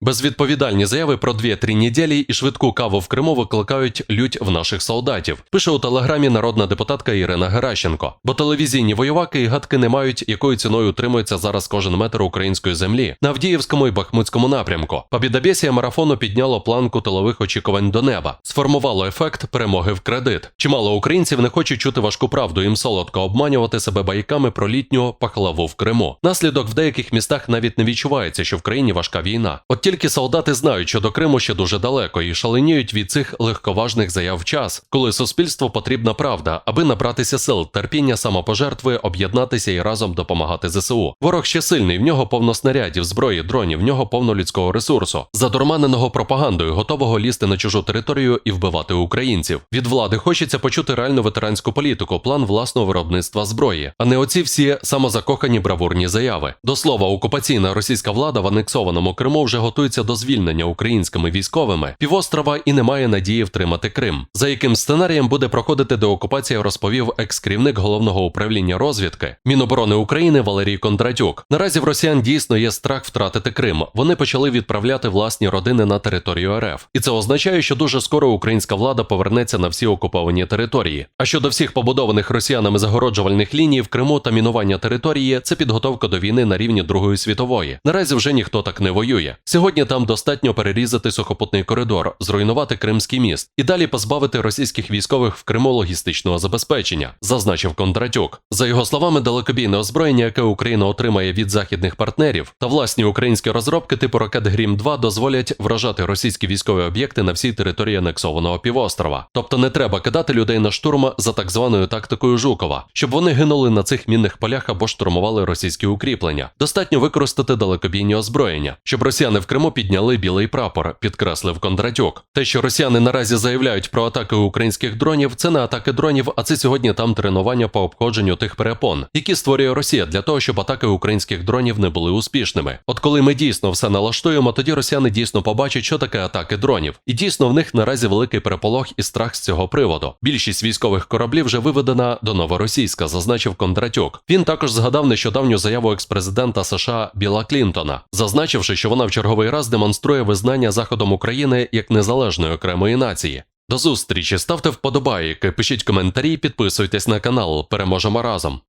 Безвідповідальні заяви про 2-3 неділі і швидку каву в Криму викликають лють в наших солдатів. Пише у телеграмі народна депутатка Ірина Геращенко. Бо телевізійні воюваки і гадки не мають, якою ціною утримується зараз кожен метр української землі на Авдіївському і Бахмутському напрямку. Побідобєсія марафону підняло планку тилових очікувань до неба, сформувало ефект перемоги в кредит. Чимало українців не хочуть чути важку правду, їм солодко обманювати себе байками про літню пахлаву в Криму. Наслідок в деяких містах навіть не відчувається, що в країні важка війна. От тільки солдати знають, що до Криму ще дуже далеко, і шаленіють від цих легковажних заяв час, коли суспільству потрібна правда, аби набратися сил, терпіння, самопожертви, об'єднатися і разом допомагати ЗСУ. Ворог ще сильний, в нього повно снарядів, зброї, дронів, в нього повно людського ресурсу, задурманеного пропагандою, готового лізти на чужу територію і вбивати українців. Від влади хочеться почути реальну ветеранську політику, план власного виробництва зброї, а не оці всі самозакохані бравурні заяви. До слова, окупаційна російська влада в анексованому Криму вже готується до звільнення українськими військовими півострова і не має надії втримати Крим. За яким сценарієм буде проходити деокупація, розповів екс-керівник головного управління розвідки Міноборони України Валерій Кондратюк. Наразі в росіян дійсно є страх втратити Крим. Вони почали відправляти власні родини на територію РФ, і це означає, що дуже скоро українська влада повернеться на всі окуповані території. А щодо всіх побудованих росіянами загороджувальних ліній в Криму та мінування території, це підготовка до війни на рівні Другої світової. Наразі вже ніхто так не воює. Сьогодні там достатньо перерізати сухопутний коридор, зруйнувати Кримський міст і далі позбавити російських військових в Криму логістичного забезпечення, зазначив Кондратюк. За його словами, далекобійне озброєння, яке Україна отримає від західних партнерів, та власні українські розробки типу ракет Грім 2 дозволять вражати російські військові об'єкти на всій території анексованого півострова. Тобто не треба кидати людей на штурм за так званою тактикою Жукова, щоб вони гинули на цих мінних полях або штурмували російські укріплення. Достатньо використати далекобійні озброєння, щоб росіяни в Криму підняли білий прапор, підкреслив Кондратюк. Те, що росіяни наразі заявляють про атаки українських дронів, це не атаки дронів, а це сьогодні там тренування по обходженню тих перепон, які створює Росія для того, щоб атаки українських дронів не були успішними. От коли ми дійсно все налаштуємо, тоді росіяни дійсно побачать, що таке атаки дронів, і дійсно в них наразі великий переполох і страх з цього приводу. Більшість військових кораблів вже виведена до новоросійська, зазначив Кондратюк. Він також згадав нещодавню заяву експрезидента США Біла Клінтона, зазначивши, що вона в черговий раз демонструє визнання заходом України як незалежної окремої нації. До зустрічі ставте вподобайки, пишіть коментарі, підписуйтесь на канал. Переможемо разом.